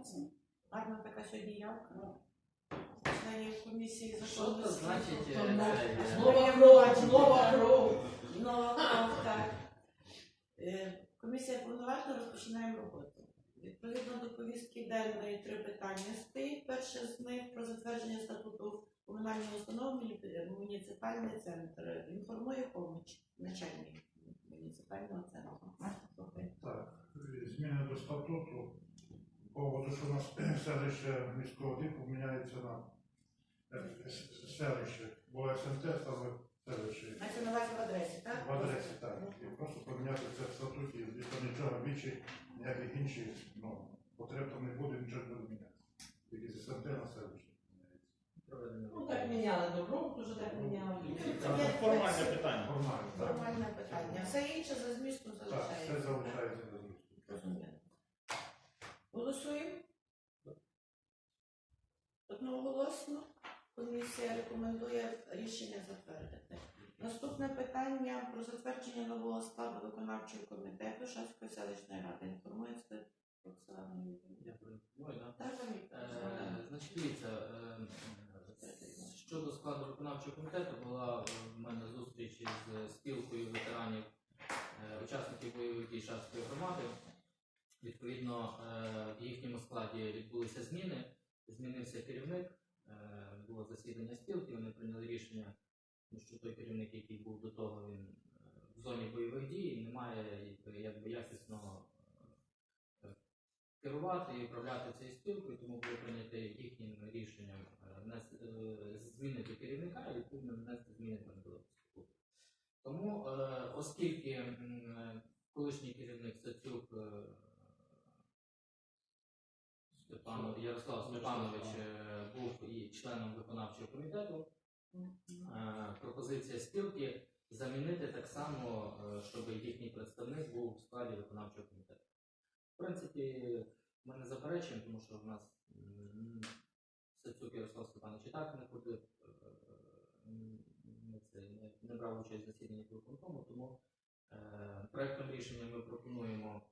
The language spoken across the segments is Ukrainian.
молодці. Гарна така сьогодні явка. Членів комісії Що закону. то значить е, це, е, Нова кров, нова кров. Нова кров, так. Е, Комісія повноважна, розпочинаємо роботу. Відповідно до повістки денної три питання стоїть. Перше з них про затвердження статуту комунальної установи «Муні- муніципальний центр. Інформує поміч начальник муніципального центру. Слухай. Так, зміни до статуту. По поводу, що у нас селище міського типу міняється на е, селище, бо СМТ стало селище. Мається на увазі в адресі, так? В адресі так. І просто поміняти це в статуті, і то нічого більше, ніяких інших ну, потреб там не буде, нічого не буде мінятися. Тільки з СМТ на селище. Ну так міняли добро, вже так міняли. Це Формальне питання. Нормальне питання. Все інше за змістом Так, все залишається. залишається за змістом. Голосуємо. Одноголосно. Комісія рекомендує рішення затвердити. Наступне питання про затвердження нового складу виконавчого комітету Шацької селищної ради. Інформується Оксана Е, Значить, дивіться, е, щодо складу виконавчого комітету була в мене зустріч із спілкою ветеранів, е, учасників бойових дій Шацької громади. Відповідно, е, в їхньому складі відбулися зміни, змінився керівник, е, було засідання спілки, вони прийняли рішення, що той керівник, який був до того, він е, в зоні бойових дій, не має якби, якісно керувати і управляти цією спілкою, тому було прийнято їхнім рішенням змінити керівника і відповідно внести зміни до. Тому, оскільки колишній керівник Стецюк е, Степанов, Ярослав Степанович е, був і членом виконавчого комітету, е, пропозиція спілки замінити так само, е, щоб їхній представник був в складі виконавчого комітету. В принципі, ми не заперечуємо, тому що в нас м, Стецюк Ярослав Степанович і так не ходив, не, брав участь в засіданні виконкому, тому проектом рішення ми пропонуємо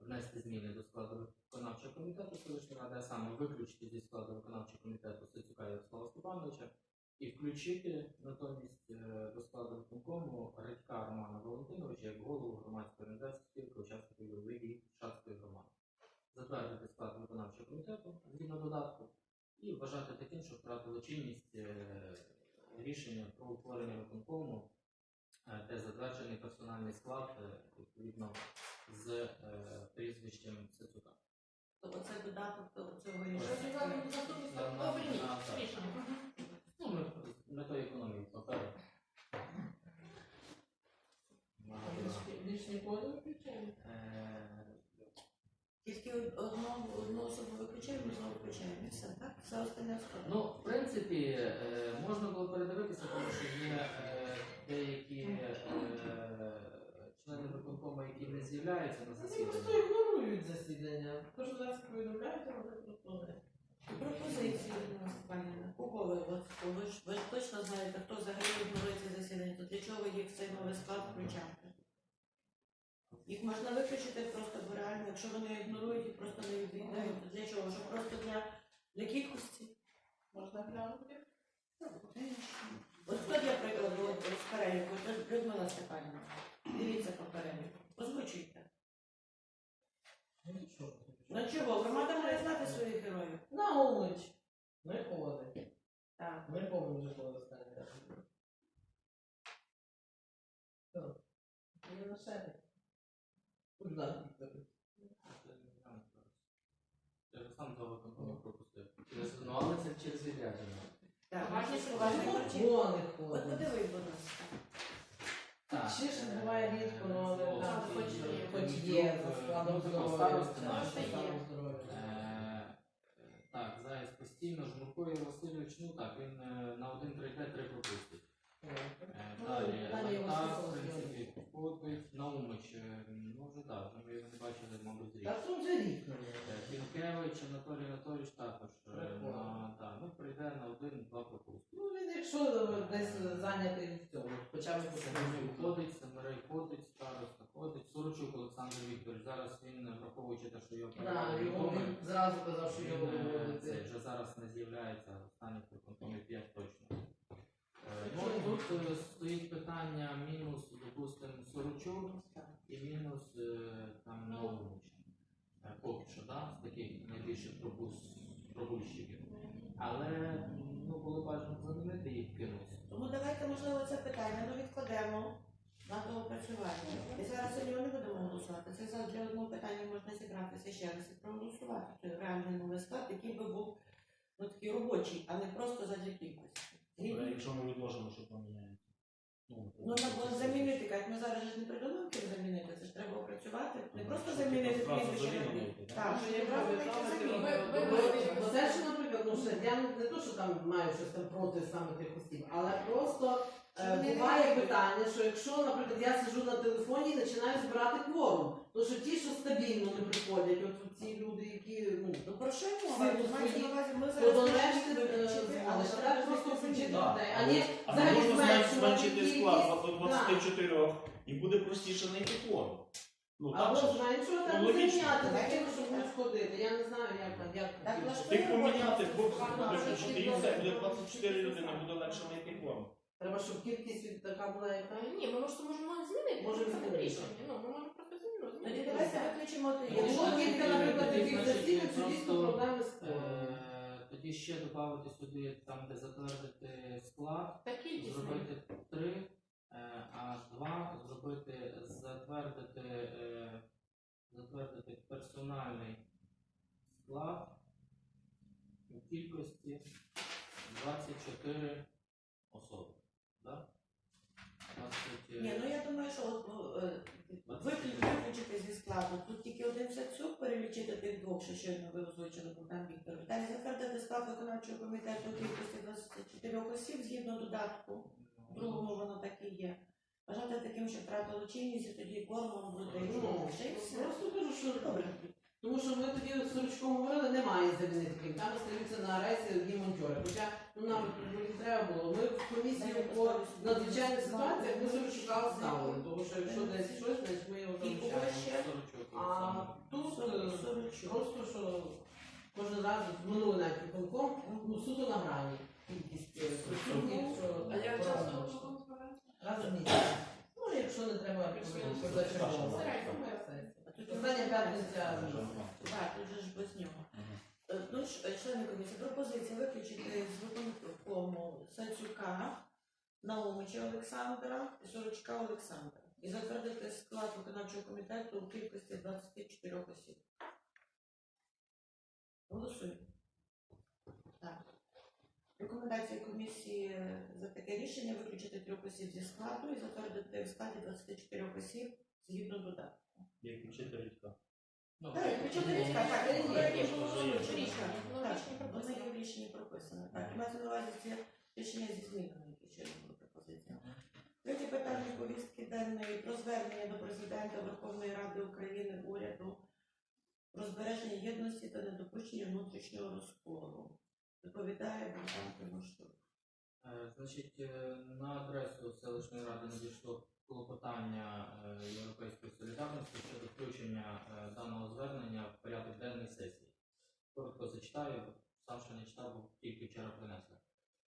внести зміни до складу виконавчого комітету селищної ради, а саме виключити зі складу виконавчого комітету Стецюка Ярослава Степановича і включити натомість е, до складу виконкому Редька Романа Валентиновича як голову громадської організації спілки учасників бойових Шацької громади. Затвердити склад виконавчого комітету згідно додатку і вважати таким, що втратило чинність е, рішення про утворення виконкому, е, де затверджений персональний склад відповідно з прізвищем Сецюка. Тобто це додаток до цього рішення. ну, рішення. Ну, ми з метою економії паперу. Більш- не включаємо. Е, Тільки одну, одну особу виключаємо, знову включаємо. І все, так? Все остальне складно. Ну, в принципі, е, можна було передивитися, тому що є е, деякі е, члени виконкому, які не з'являються на засіданні. Ігнорують засідання. Кожен раз повідомляють, а вони просто. Пропозиції Степанівна. Кого ви? От, ви, ж, ви ж точно знаєте, хто взагалі ці засідання, то для чого їх в цей новий склад включати? Їх можна виключити просто, бо реально, якщо вони ігнорують і просто не відвідають, то для чого? Щоб просто для, для кількості? Можна глянути. От хто для прикладу з переліку? Людмила Степанівна. Дивіться по переліку. Озвучуйте. Ну чого? Громада має знати своїх героїв. Наумич. Не ходить. Так. Не помню вже коли останній раз. Що? Не на шефі. Куда? Я вже сам до виконкому пропустив. Через- Ну, але це через відрядження. Так, Уважні уважні уважні харчі. Вони От ходять. подивись, будь ласка. Так, Ще ж е, буває рідко, ну, але там хоч є. хоч є е, за складом ну, здоров'я. Е, Так, зараз постійно жмуркує Васильович, ну так, він е, на один 3 д 3 пропустить. Е, Ну, Далі, його в принципі, підходить. Наумич, е, ну вже так, вже ми його не бачили, мабуть, рік. Та це вже рік, мабуть. Пінкевич, Анатолій Анатолійович також. е, Прикольно. на- так, Ну, прийде на один-два пропуски. Ну, він якщо десь зайнятий в цьому, хоча б Семенюк ходить, Семерей ходить, староста ходить, Сорочук Олександр Вікторович. Зараз він, враховуючи те, що його Да, перевели його він зразу казав, що його він, е, виводити. це вже зараз не з'являється, останніх виконкомів 5 точно. Е, Ну, тут е, стоїть питання мінус, допустимо, Сорочук і мінус е, там Наумович. Е, Поки що, да, з таких найбільших пробущиків. Але ну, було бажано замінити їх кинути. Тому давайте, можливо, це питання ну, відкладемо на доопрацювання. І зараз за нього не будемо голосувати. Це за для одного питання можна зібратися ще раз і проголосувати. Це реальний новий склад, який би був ну, такий робочий, а не просто задля кількості. Якщо ми відложимо, що поміняється. Ну, треба було замінити, як ми зараз ж не придумаємо, ким замінити, це ж треба опрацювати. Не просто замінити прізвище на прізвище. Так, що Бо це що, наприклад, ну ще я не то, що там маю щось там проти саме тих осіб, але просто Е, буває питання, що якщо, наприклад, я сиджу на телефоні і починаю збирати кворум, то що ті, що стабільно не приходять, от ці люди, які ну Ну про що мова? то зараз до решти е, але ж треба просто включити Да. людей, а не А взагалі зменшити склад до да. 24 і буде простіше знайти кворум. Ну Або ж. зменшувати, або Давайте таким, щоб не сходити. Я не знаю, як там, як Так, Тих поміняти, буде 24 людини, буде легше знайти кворум. Треба, щоб кількість від- така була, яка Ні, ми просто можемо змінити Можемо це змінити. рішення. Ну, ми можемо просто змінити. Тоді давайте виключимо ти. Якщо Значить, кілька, наприклад, тоді, таких значить, засідань, то дійсно просто, проблеми з. Е, Тоді ще додати сюди, там, де затвердити склад, Та кількість. зробити три, е, а два зробити затвердити, е, затвердити персональний склад у кількості 24 особи. Да? 20, е, Ні, ну я думаю, що от, ну, е, виклю- виключити зі складу. Тут тільки один Сацюк, перелічити тих двох, що щойно ви озвучили Богдан Вікторович. Далі затвердити склад виконавчого комітету у кількості 24 осіб згідно додатку. В другому воно так і є. Вважати таким, що втратило чинність, і тоді кворумом буде Ну, все. Просто кажу, що Добре. Тому що ми тоді з Сорочком говорили, немає замінити ким. Там остаються на рейсі одні монтьори. Хоча нам ну, не треба було. Ми в комісію по надзвичайних ситуаціях ми Сорочука ставили, тому що якщо десь щось, значить ми його ще? А тут е, просто що кожен раз минулий навіть виконком, ну суто на грані кількість е, присутніх, що А як часто раз в місяць. Ну, якщо не треба позачергово. Остання п'ятниця. Так, тут же ж без нього. Е, Ну, е, члени комісії, пропозиція виключити з виконкому Сацюка, Наумича Олександра і Сорочка Олександра. І затвердити склад виконавчого комітету у кількості 24 осіб. Голосуємо. Так. Рекомендація комісії е, за таке рішення виключити трьох осіб зі складу і затвердити в складі 24 осіб згідно додатку. Як вчителька. Ну, Так, включити річка, так, Це є, попередньо просто було вже є. річка. Ну, Так, воно є в рішенні прописано. Так, мається на увазі це рішення зі змінами, які ще були пропозиції. Третє питання повістки денної про звернення до президента Верховної Ради України уряду про збереження єдності та недопущення внутрішнього розколу. Доповідає Богдан Тимошук. Е, Значить, е, на адресу селищної ради надійшло клопотання е, Європейської солідарності щодо включення е, даного звернення в порядок денний сесії. Коротко зачитаю, сам ще не читав, бо тільки вчора принесли.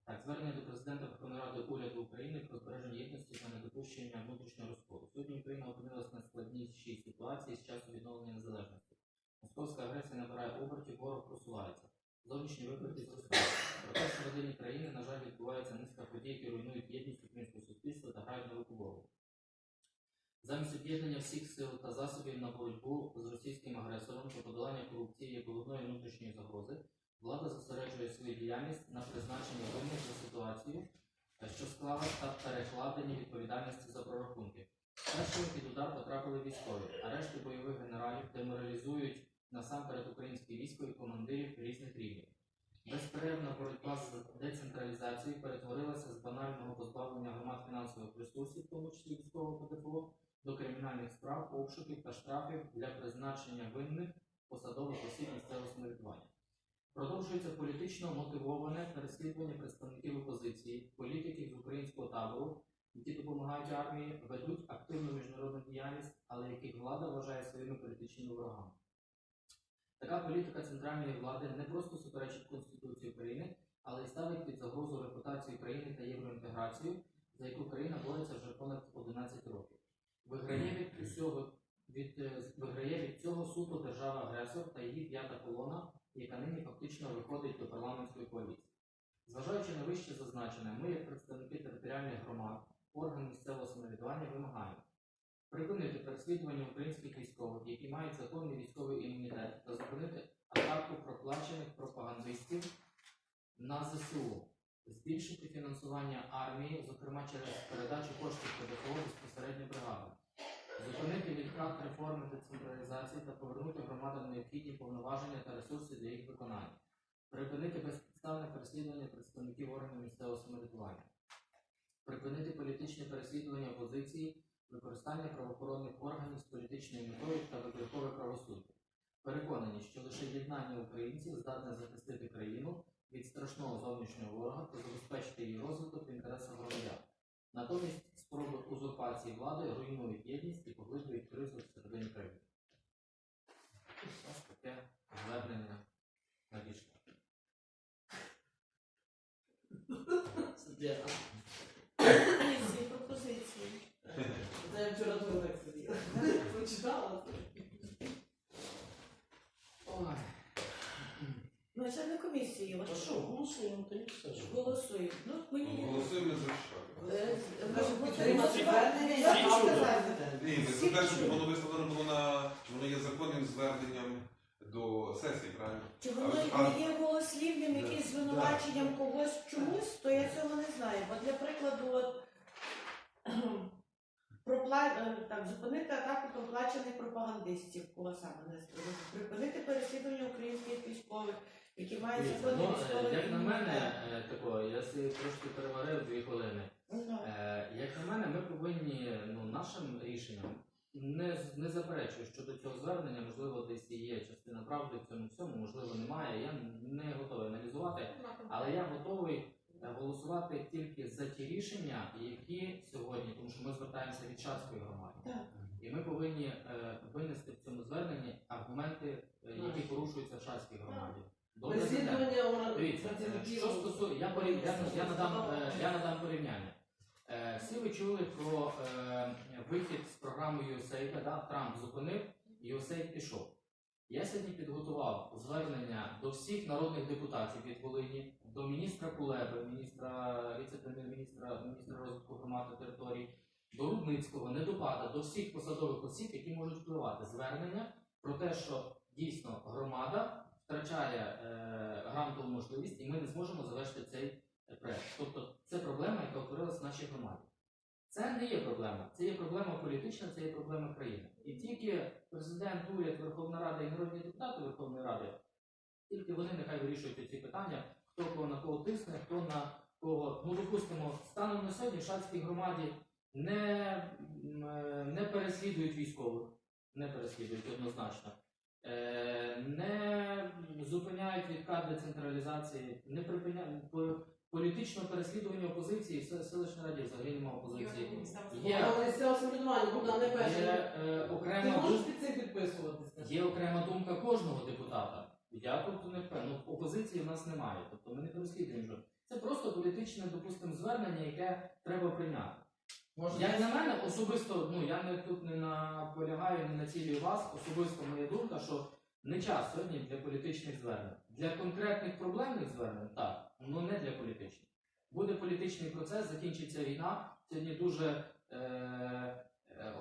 Так, звернення до президента Верховної Ради уряду України про збереження єдності та недопущення внутрішнього розколу. Сьогодні Україна опинилась на складнішій ситуації з часу відновлення незалежності. Московська агресія набирає обертів, ворог просувається. Зовнішні виклики зростають. Проте всередині країни, на жаль, відбувається низка подій, які руйнують єдність українського суспільства та грають на руку ворогу. Замість об'єднання всіх сил та засобів на боротьбу з російським агресором та подолання корупції як головної внутрішньої загрози, влада зосереджує свою діяльність на призначенні винних за ситуацію, що склала та перекладенні відповідальності за прорахунки. Першими під удар потрапили військові, арешти бойових генералів деморалізують насамперед українське військо і командирів різних рівнів. Безперервна боротьба з децентралізацією перетворилася з банального позбавлення громад фінансових ресурсів, в тому числі військового ПДФО, до кримінальних справ, обшуків та штрафів для призначення винних посадових осіб місцевого самоврядування. Продовжується політично мотивоване переслідування представників опозиції, політиків з українського табору, які допомагають армії, ведуть активну міжнародну діяльність, але яких влада вважає своїми політичними ворогами. Така політика центральної влади не просто суперечить Конституції України, але й ставить під загрозу репутацію країни та євроінтеграцію, за яку країна бореться вже понад 11 років. Виграє від усього від е, виграє від цього суто держава-агресор та її п'ята колона, яка нині фактично виходить до парламентської коаліції. Зважаючи на вище зазначене, ми, як представники територіальних громад, орган місцевого самоврядування, вимагаємо припинити переслідування українських військових, які мають законний військовий імунітет, та зупинити атаку проплачених пропагандистів на ЗСУ, збільшити фінансування армії, зокрема через передачу коштів ПДФО безпосередньо бригадам, зупинити відкат реформи децентралізації та повернути громадам необхідні повноваження та ресурси для їх виконання, припинити безпідставне переслідування представників органів місцевого самоврядування, припинити політичне переслідування опозиції, використання правоохоронних органів з політичною метою та викликове правосуддя. Переконані, що лише єднання українців здатне захистити країну від страшного зовнішнього ворога та забезпечити її розвиток в інтересах громадян. Натомість спроби узурпації влади руйнують єдність і поглиблюють кризу всередині країни. Ось таке звернення надійшло. Комісії, пропозиції. Це я вчора так сиділа. Прочитала. Не комісії, от що, голосуємо, й все ж. голосують. Ну, мені Голосуємо за що? Е, звернення, сказати. президента. Ні, це те, що воно виставлено було на воно є законним зверненням до сесії, правильно? Чи воно не є голослівним, якийсь звинуваченням когось в чомусь, то я цього не знаю. Бо для прикладу, от, пропла... е, так, зупинити атаку проплачених пропагандистів, кого саме не. Припинити переслідування українських військових, які мають законний ну, е, військовий як на мене, е, тако, я собі трошки переварив дві хвилини. Ну, Е, Як на мене, ми повинні ну, нашим рішенням не, не заперечую щодо цього звернення, можливо, десь і є частина правди в цьому всьому, можливо, немає. Я не готовий аналізувати, але я готовий голосувати тільки за ті рішення, які сьогодні, тому що ми звертаємося від Шацької громади. Так. І ми повинні е, винести в цьому зверненні аргументи, е, які порушуються в Шацькій громаді. Добре, Дивіться, е, працівників. що стосує, я, порів- я, я, надам, е, я надам порівняння. Е, Всі ви чули про е, вихід з програми USAID, да? Трамп зупинив, USAID пішов. Я сьогодні підготував звернення до всіх народних депутатів від Волині, до міністра Кулеби, міністра віце-прем'єр-міністра, міністра розвитку громад та територій, до Рудницького, Недопада, до всіх посадових осіб, які можуть впливати. Звернення про те, що дійсно громада втрачає е, грантову можливість, і ми не зможемо завершити цей е, проект. Тобто це проблема, яка утворилася в нашій громаді. Це не є проблема, це є проблема політична, це є проблема країни. І тільки президент, уряд, Верховна Рада і народні депутати Верховної Ради, тільки вони нехай вирішують ці питання, хто кого на кого тисне, хто на кого. Ну, допустимо, станом на сьогодні в Шацькій громаді не, е, не переслідують військових, не переслідують однозначно. Е, не зупиняють відкат децентралізації, не припиняють політичного переслідування опозиції, в селищній раді взагалі немає опозиції. Є, Але самоврядування, Богдан, не перший. є, е, Ти окрема можеш думка, під цим підписуватися? є окрема думка кожного депутата. Я тут не впевнений. Ну, опозиції в нас немає, тобто ми не переслідуємо. Це просто політичне, допустимо, звернення, яке треба прийняти. Може, Як на мене, особисто, ну я не тут не наполягаю, не націлюю вас. Особисто моя думка, що не час сьогодні для політичних звернень. Для конкретних проблемних звернень так, але не для політичних. Буде політичний процес, закінчиться війна. Сьогодні дуже е, е,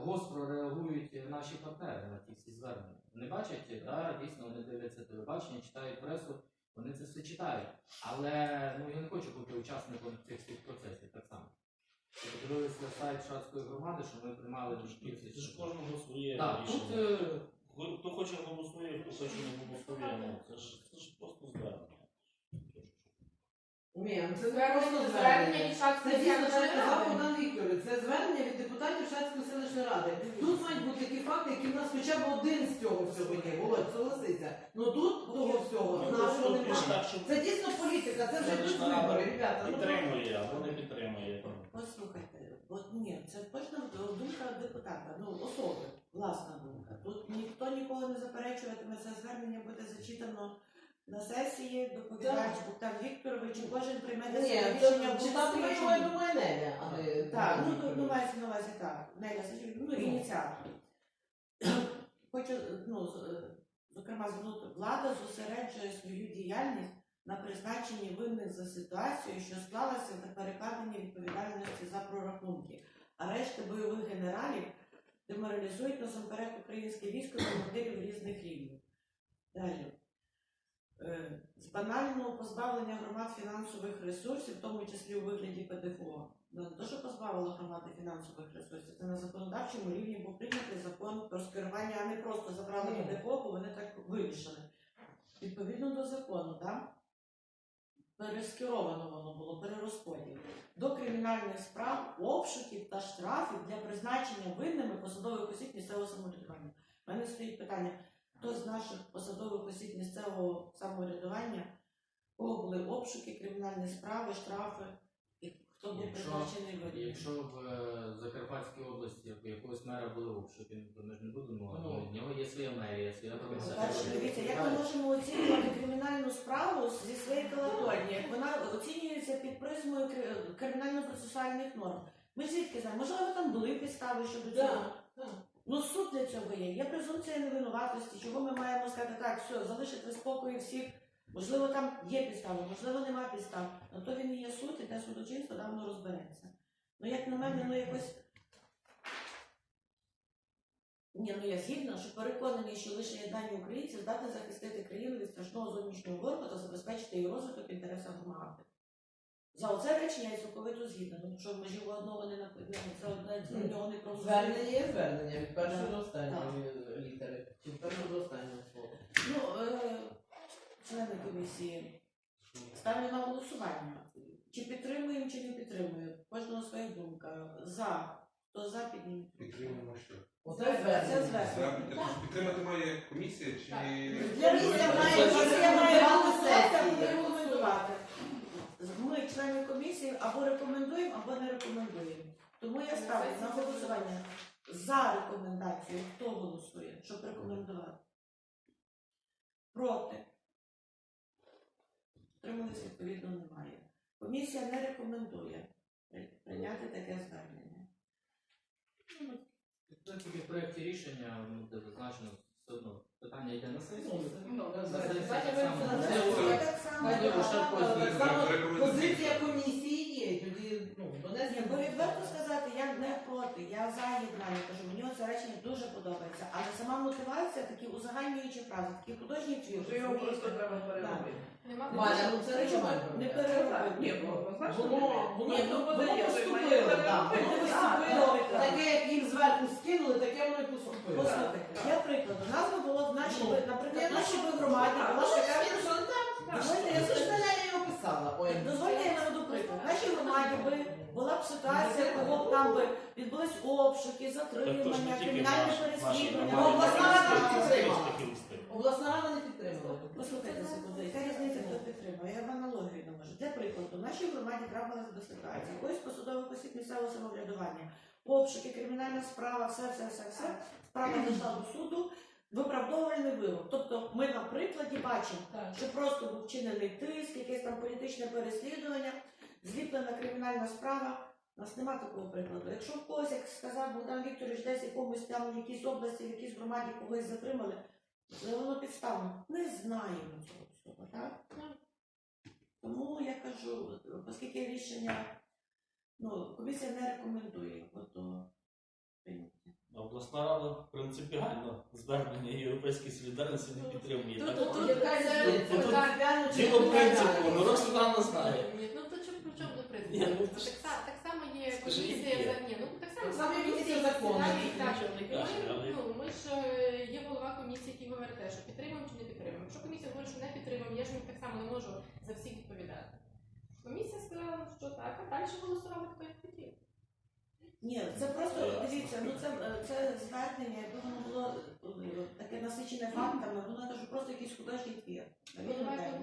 гостро реагують наші партнери на ті всі звернення. Не бачать, да, дійсно вони дивляться телебачення, читають пресу, вони це все читають. Але ну я не хочу бути учасником цих всіх процесів. Ви Подивилися сайт Шацької громади, що ми приймали Це ж кожного своє Так, тут рішення. е, Хто- Хто хоче голосує, хто хоче не голосує. Ну, це ж це ж просто звернення. Ні, ну це не Звернення просто звернення звернення. від Це Шацької дійсно, що селищної казав ради. Богдан Вікторович, це звернення від депутатів Шацької селищної ради. Тут мають бути такі факти, які в нас хоча б один з цього всього є. Володь, согласиться. Ну тут того всього Ну, нашого тут більш немає. так, щоб Це дійсно політика, це вже рада вибори, ребята. ну, підтримує або не підтримує. Послухайте, от ні, це кожна думка депутата, ну особи, власна думка. Тут ніхто нікого не заперечуватиме, це звернення буде зачитано на сесії, доповідач Богдан Вікторович, і кожен прийме для себе рішення читати голосує чи його, я Неля, а не... Так, ну тут ну, мається на увазі так. Неля, ну ініціатор. Хочу, ну, з- е, зокрема, звернути, влада зосереджує свою діяльність на призначенні винних за ситуацію, що склалася та перекладенні відповідальності за прорахунки. А решти бойових генералів деморалізують насамперед українське військо командирів різних рівнів. Далі. Е, З банального позбавлення громад фінансових ресурсів, в тому числі у вигляді ПДФО. Ну, Не те, що позбавило громади фінансових ресурсів, це на законодавчому рівні був прийнятий закон про скерування, а не просто забрали ПДФО, бо вони так вирішили. Відповідно до закону, так? Перескеровано воно було, перерозподіл. До кримінальних справ, обшуків та штрафів для призначення винними посадових осіб місцевого самоврядування. У мене стоїть питання, хто з наших посадових осіб місцевого самоврядування, кого були обшуки, кримінальні справи, штрафи, хто був Якщо- призначений винним? Якщо в е, Закарпатській області в якогось мера були обшуки, то ми ж не будемо. Ну. У нього є своя мерія, своя По-перше, організація. дивіться, як ми можемо оцінювати кримінальну справу зі своєї території, як вона оцінюється під призмою кри- кримінально-процесуальних норм. Ми звідки знаємо? Можливо, там були підстави щодо цього. Так, так. Ну суд для цього є. Є презумпція невинуватості. Чого ми маємо сказати так, все, залишити в спокої всіх. Можливо, там є підстави, можливо, нема підстав. На то він і є суд, і те судочинство давно розбереться. Ну, як на мене, ну якось. Ні, ну я згідна, що переконаний, що лише єднання українців здатне захистити країну від страшного зовнішнього ворогу та забезпечити її розвиток в громади. За оце речення я цілковито згідна, тому що межі одного не написано, за одне за нього не проголосує. Звернення є звернення від першої Так. до останньої літери. Чи від першого до останнього слова. Ну, е, члени комісії, ставлю на голосування. Чи підтримуємо, чи не підтримуємо. Кожного своя думка. За. Хто за підніміть. Підтримуємо що? Оце Це звернення. Підтримати має комісія чи Так. Комісія має, Комісія комісія має має голосувати сесії. рекомендувати. Ми, члени комісії, або рекомендуємо, або не рекомендуємо. Тому я ставлю на голосування за рекомендацію. Хто голосує, щоб рекомендувати? Проти. Тримались відповідно немає. Комісія не рекомендує прийняти таке звернення. В проєкті рішення ну, де зазначено все одно питання йде на сесію. Ну. Позиція комісії ну, Ні, бо відверто сказати, я не проти, я за єднання кажу, мені це речення дуже подобається. Але сама мотивація, такі узагальнюючі фрази, такі художні твір. розумієте? переробити. Нема Валя, ну це Причому нормально. не переробити. Ні, Воно, воно, Ні, ну, воно подає, поступило, так. переробити. Воно Так, поступило. Таке, як їм зверху скинули, таке воно і поступило. Послухайте, для прикладу, нас би було в нашій, Ну, наприклад, в ну, нашій громаді була така. Дозвольте, я мене. Ой, дозвольте, я наведу приклад. В нашій громаді би була б ситуація, кого б там би відбулись обшуки, Так то ж затримання, не тільки наші переслідування. громади, обласна рада так, підтримала. Обласна рада не підтримала. Послухайте секунду, яка різниця, хто підтримує? Я в аналогію не можу. Для прикладу, в нашій громаді трапилася до ситуації. Ось посадових осіб місцевого самоврядування, обшуки, кримінальна справа, все, все, все, все. Справа дійшла до суду, виправдовувальний вирок. Тобто ми на прикладі бачимо, Так. що просто був вчинений тиск, якесь там політичне переслідування, зліплена кримінальна справа. У нас нема такого прикладу. Якщо в когось, як сказав Богдан Вікторович, десь якомусь там в якійсь області, в якійсь громаді когось затримали, воно підставно. Не знаємо цього всього, так? Тому я кажу, оскільки рішення, ну, комісія не рекомендує, то прийняти. Обласна рада принципіально звернення Європейської солідарності не підтримує. Тут- Так, тут- Діло не принципу, ну Роксолана знає. Ну то чому при чому до принципу? Ну, так, само є комісія за ні, ну так само комісія закону. ми, ну, ж е, є голова комісії, який говорить те, що підтримуємо чи не підтримуємо. Якщо комісія говорить, що не підтримуємо, я ж так само не можу за всіх відповідати. Комісія сказала, що так, а далі голосували хто як хотів. Ні, це просто дивіться, ну це, е, це звернення, якби воно було е, таке насичене фактами, воно кажу, просто якийсь художній твір.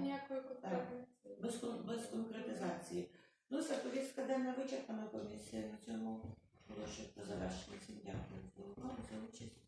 ніякої без, без конкретизації. Ну, все, повістка денна вичерпана комісія на цьому прошу про завершення. Дякую за увагу, за участь.